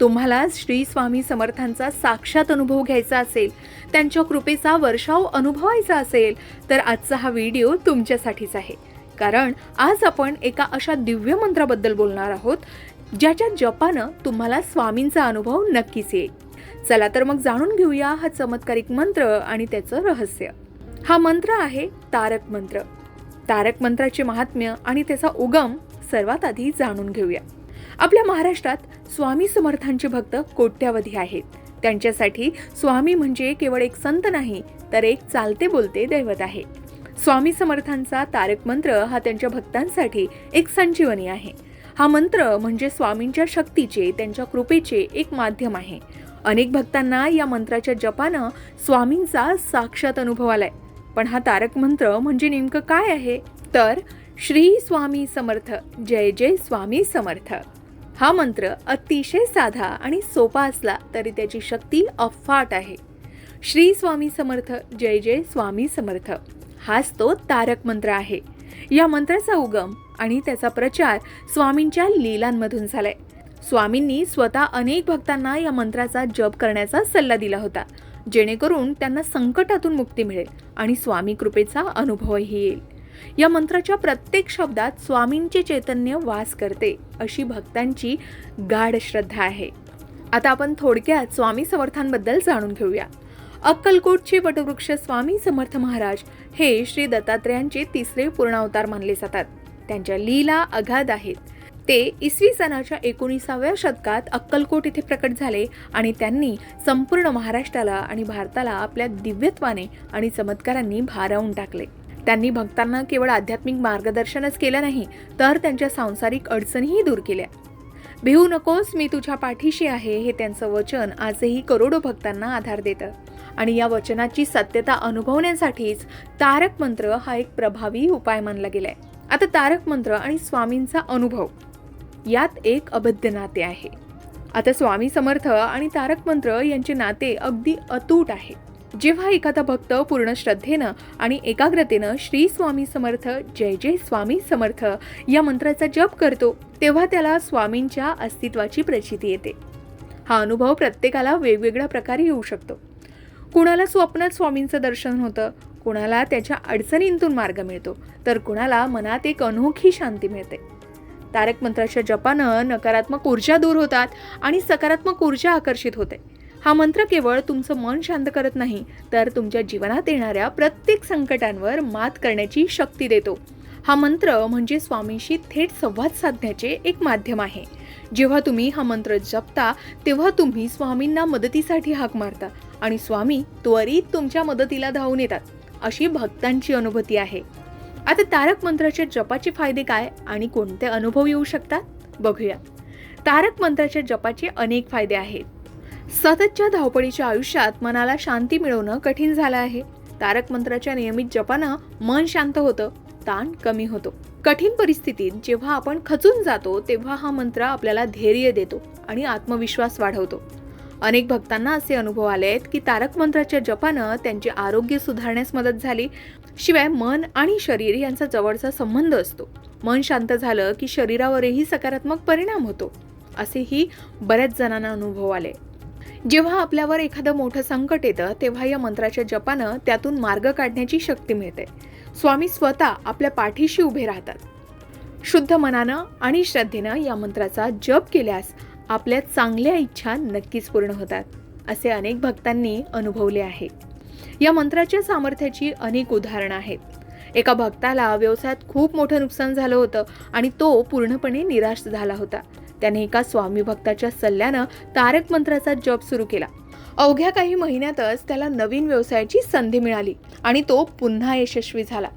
तुम्हाला श्री स्वामी समर्थांचा साक्षात अनुभव घ्यायचा असेल त्यांच्या कृपेचा वर्षाव अनुभवायचा असेल तर आजचा हा व्हिडिओ तुमच्यासाठीच आहे. कारण आज आपण एका अशा दिव्य मंत्राबद्दल बोलणार आहोत ज्याच्या जपानं तुम्हाला स्वामींचा अनुभव नक्कीच येईल. चला तर मग जाणून घेऊया हा चमत्कारिक मंत्र आणि त्याचं रहस्य. हा मंत्र आहे तारक मंत्र. तारक मंत्राचे महात्म्य आणि त्याचा उगम सर्वात आधी जाणून घेऊया. आपल्या महाराष्ट्रात स्वामी समर्थांचे भक्त कोट्यावधी आहेत. त्यांच्यासाठी स्वामी म्हणजे केवळ एक संत नाही तर एक चालते बोलते दैवत आहे. स्वामी समर्थांचा तारक मंत्र हा त्यांच्या भक्तांसाठी एक संजीवनी आहे. हा मंत्र म्हणजे स्वामींच्या शक्तीचे त्यांच्या कृपेचे एक माध्यम आहे. अनेक भक्तांना या मंत्राच्या जपानं स्वामींचा साक्षात अनुभव आलाय. पण हा तारक मंत्र म्हणजे नेमकं काय आहे? तर श्री स्वामी समर्थ. जय जय स्वामी समर्थ. हा मंत्र अतिशय साधा आणि सोपा असला तरी त्याची शक्ती अफाट आहे. श्री स्वामी समर्थ जय जय स्वामी समर्थ. हाच तो तारक मंत्र आहे. या मंत्राचा उगम आणि त्याचा प्रचार स्वामींच्या लीलांमधून झालाय. स्वामींनी स्वतः अनेक भक्तांना या मंत्राचा जप करण्याचा सल्ला दिला होता जेणेकरून त्यांना संकटातून मुक्ती मिळेल आणि स्वामी कृपेचा अनुभवही येईल. या मंत्राच्या प्रत्येक शब्दात स्वामींचे चैतन्य वास करते अशी भक्तांची गाढ श्रद्धा आहे. आता आपण थोडक्यात स्वामी समर्थांबद्दल जाणून घेऊया. अक्कलकोटचे वटवृक्ष स्वामी समर्थ महाराज हे श्री दत्तात्रयांचे तिसरे पूर्णावतार मानले जातात. त्यांच्या लीला अगाध आहेत. ते इसवी सनाच्या एकोणीसाव्या शतकात अक्कलकोट इथे प्रकट झाले आणि त्यांनी संपूर्ण महाराष्ट्राला आणि भारताला आपल्या दिव्यत्वाने आणि चमत्कारांनी भारावून टाकले. त्यांनी भक्तांना केवळ आध्यात्मिक मार्गदर्शनच केलं नाही तर त्यांच्या सांसारिक अडचणीही दूर केल्या. भिवू नकोस मी तुझ्या पाठीशी आहे हे त्यांचं वचन आजही करोडो भक्तांना आधार देतं. आणि या वचनाची सत्यता अनुभवण्यासाठीच तारक मंत्र हा एक प्रभावी उपाय मानला गेलाय. आता तारक मंत्र आणि स्वामींचा अनुभव. यात एक अभद्य नाते आहे. आता स्वामी समर्थ आणि तारक मंत्र यांचे नाते अगदी अतूट आहे. जेव्हा एखादा भक्त पूर्ण श्रद्धेनं आणि एकाग्रतेनं श्री स्वामी समर्थ जय जय स्वामी समर्थ या मंत्राचा जप करतो तेव्हा त्याला स्वामींच्या अस्तित्वाची प्रचिती येते. हा अनुभव प्रत्येकाला वेगवेगळ्या प्रकारे येऊ शकतो. कुणाला स्वप्नात स्वामींचं दर्शन होतं कुणाला त्याच्या अडचणींतून मार्ग मिळतो तर कुणाला मनात एक अनोखी शांती मिळते. तारक मंत्राच्या जपानं नकारात्मक ऊर्जा दूर होतात आणि सकारात्मक ऊर्जा आकर्षित होते. हा मंत्र केवळ तुमचं मन शांत करत नाही तर तुमच्या जीवनात येणाऱ्या प्रत्येक संकटांवर मात करण्याची शक्ती देतो. हा मंत्र म्हणजे स्वामींशी थेट संवाद साधण्याचे एक माध्यम आहे. जेव्हा तुम्ही हा मंत्र जपता तेव्हा तुम्ही स्वामींना मदतीसाठी हाक मारता आणि स्वामी त्वरित तुमच्या मदतीला धावून येतात अशी भक्तांची अनुभूती आहे. आता तारक मंत्राच्या जपाचे फायदे काय आणि कोणते अनुभव येऊ शकतात? बघूया. तारक मंत्राच्या जपाचे अनेक फायदे आहेत. सततच्या धावपळीच्या आयुष्यात मनाला शांती मिळवणं कठीण झालं आहे. तारक मंत्राच्या नियमित जपानं मन शांत होतं ताण कमी होतो. कठीण परिस्थितीत जेव्हा आपण खचून जातो तेव्हा हा मंत्र आपल्याला धैर्य देतो आणि आत्मविश्वास वाढवतो. अनेक भक्तांना असे अनुभव आले आहेत की तारक मंत्राच्या जपानं त्यांचे आरोग्य सुधारण्यास मदत झाली. शिवाय मन आणि शरीर यांचा जवळचा संबंध असतो. मन शांत झालं की शरीरावरही सकारात्मक परिणाम होतो. असेही बऱ्याच जणांना अनुभव आले. जेव्हा आपल्यावर एखादं मोठं संकट येतं तेव्हा या मंत्राच्या जपानं त्यातून मार्ग काढण्याची शक्ती मिळते. स्वामी स्वतः आपल्या पाठीशी उभे राहतात. शुद्ध मनानं आणि श्रद्धेनं या मंत्राचा जप केल्यास आपल्या चांगल्या इच्छा नक्कीच पूर्ण होतात असे अनेक भक्तांनी अनुभवले आहे. या मंत्राच्या सामर्थ्याची अनेक उदाहरणं आहेत. एका भक्ताला व्यवसायात खूप मोठं नुकसान झालं होतं आणि तो पूर्णपणे निराश झाला होता. त्याने एका स्वामी भक्ताच्या सल्ल्यानं तारक मंत्राचा जप सुरू केला. अवघ्या काही महिन्यातच त्याला नवीन व्यवसायाची संधी मिळाली आणि तो पुन्हा यशस्वी झाला.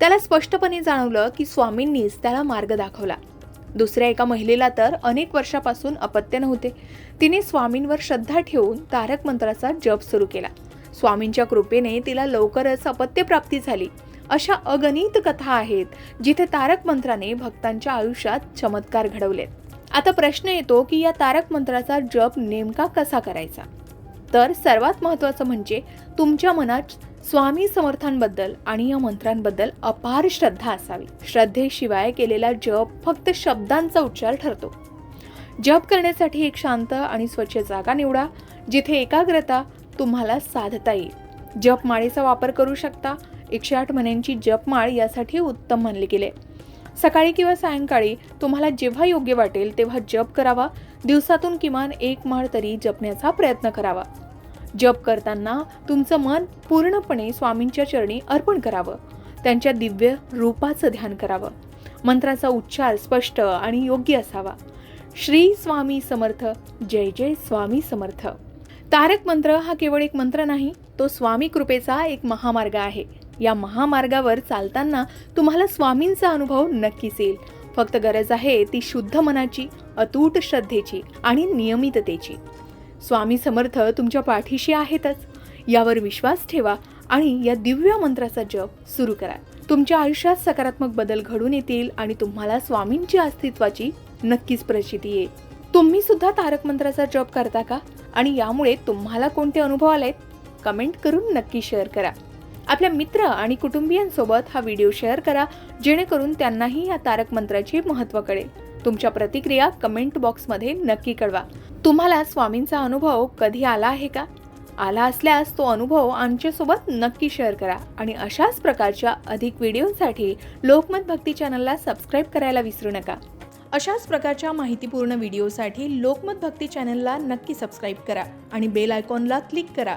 त्याला स्पष्टपणे जाणवलं की स्वामींनीच त्याला मार्ग दाखवला. दुसऱ्या एका महिलेला तर अनेक वर्षापासून अपत्य नव्हते. तिने स्वामींवर श्रद्धा ठेवून तारक मंत्राचा जप सुरू केला. स्वामींच्या कृपेने तिला लवकरच अपत्य प्राप्ती झाली. अशा अगणित कथा आहेत जिथे तारक मंत्राने भक्तांच्या आयुष्यात चमत्कार घडवलेत. आता प्रश्न येतो की या तारक मंत्राचा जप नेमका कसा करायचा? तर सर्वात महत्त्वाचं म्हणजे तुमच्या मनात स्वामी समर्थांबद्दल आणि या मंत्रांबद्दल अपार श्रद्धा असावी. श्रद्धेशिवाय केलेला जप फक्त शब्दांचा उच्चार ठरतो. जप करण्यासाठी एक शांत आणि स्वच्छ जागा निवडा जिथे एकाग्रता तुम्हाला साधता येईल. जपमाळेचा वापर करू शकता. एकशे आठ जपमाळ यासाठी उत्तम मानले गेले. सकाळी किंवा सायंकाळी तुम्हाला जेव्हा योग्य वाटेल तेव्हा जप करावा. दिवसातून किमान एक माळ तरी जपण्याचा प्रयत्न करावा. जप करताना तुमचं मन पूर्णपणे स्वामींच्या चरणी अर्पण करावं. त्यांच्या दिव्य रूपाचं ध्यान करावं. मंत्राचा उच्चार स्पष्ट आणि योग्य असावा. श्री स्वामी समर्थ जय जय स्वामी समर्थ. तारक मंत्र हा केवळ एक मंत्र नाही तो स्वामी कृपेचा एक महामार्ग आहे. या महामार्गावर चालताना तुम्हाला स्वामींचा अनुभव नक्कीच येईल. फक्त गरज आहे ती शुद्ध मनाची अतूट श्रद्धेची आणि नियमिततेची. स्वामी समर्थ तुमच्या पाठीशी आहेतच. यावर विश्वास ठेवा आणि या दिव्य मंत्राचा जप सुरू करा. तुमच्या आयुष्यात सकारात्मक बदल घडून येतील आणि तुम्हाला स्वामींच्या अस्तित्वाची नक्कीच प्रचिती येईल. तुम्ही सुद्धा तारक मंत्राचा जप करता का? आणि यामुळे तुम्हाला कोणते अनुभव आलेत? कमेंट करून नक्की शेअर करा. आपल्या मित्र आणि कुटुंबियांसोबत हा व्हिडिओ शेअर करा जेणेकरून त्यांनाही या तारक मंत्राचे महत्त्व कळेल. तुमच्या प्रतिक्रिया कमेंट बॉक्समध्ये नक्की कळवा. तुम्हाला स्वामींचा अनुभव कधी आला आहे का? आला असल्यास तो अनुभव आमच्यासोबत नक्की शेअर करा आणि अशाच प्रकारच्या अधिक व्हिडिओसाठी लोकमत भक्ती चॅनलला सबस्क्राईब करायला विसरू नका. अशाच प्रकारच्या माहितीपूर्ण व्हिडिओसाठी लोकमत भक्ती चॅनलला नक्की सबस्क्राईब करा आणि बेल आयकॉनला क्लिक करा.